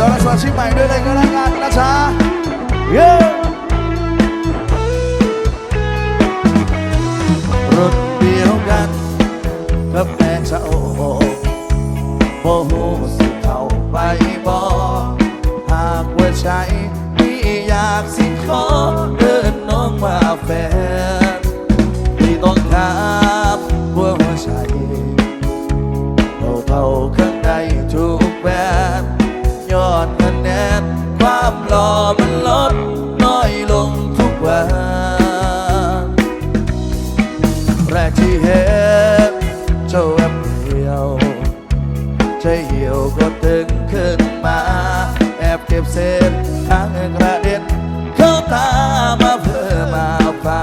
ชีพใหม่ด้วยเลยก็แล้วกันนะจ๊ะเย้รถเดียวกันกับแฟนเจ้าโมโหสิเข้าไปบอกหากว่าใช่ ความหล่อมันลดน้อยลงทุกวันแรกที่เห็นเจ้าแอปเดียวใจเหี่ยวก็ตึงขึ้นมา แอบเก็บเศษทางกระเด็นเข้าตามาเพื่อมาฝา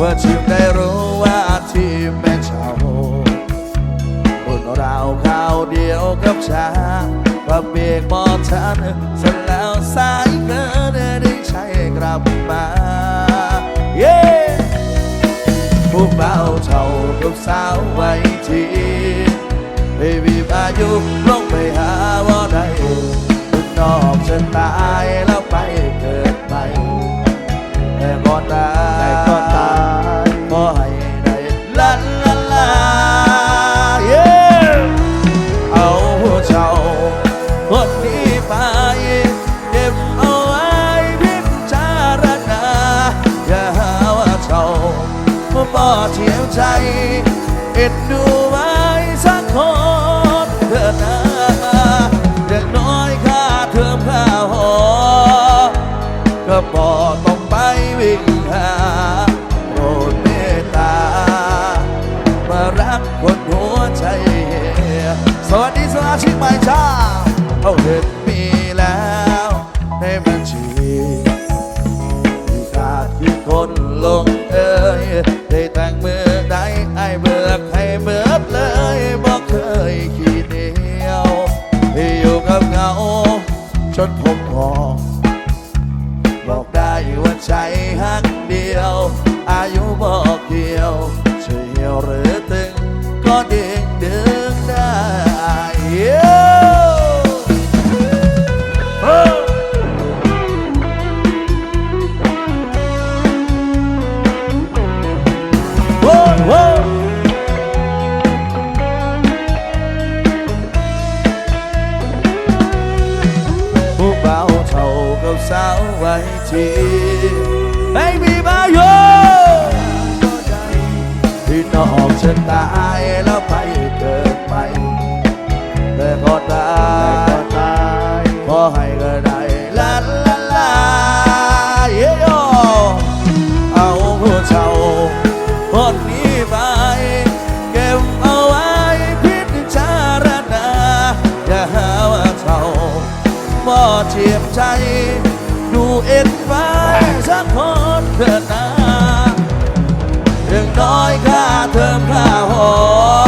ว่าชิมได้รู้ว่าที่แม่เจ้าคนเราข่าวเดียวกับชาว่าเบรกบอทันส สายเกินได้ใช้กลับมาเย้พวกเบาเท่ากับสาวไว้ทีเบบีอายุ เทียมใจ เอ็ดดูไว้สักคนเถิดนะอย่างน้อยค่าเทอมค่าหอ ก็บอกต้องไปวิ่งหาโปรดเมตตา มารักคนหัวใจเฮียสวัสดีสมาชิกใหม่จ้าเอาเห็นมี อ บอกได้ว่าใจหักเดียว อายุบอกเดียว สาวไว้ทีไม่มีมาโยที่นอกฉันตายแล้วไปเกิดใหม่แต่ก็ตายก่อตายขอให้ก็ได้ลาลาลาเย้โยเอาผู้เช่าคนนี้ไป เก็บเอาไว้พิจารณาอย่าหาว่าเช่าบ่เทียมใจ เอ็นฟ้าสักคนเถิดนาเรื่องน้อยค่าเทอมค่าหอก็บอก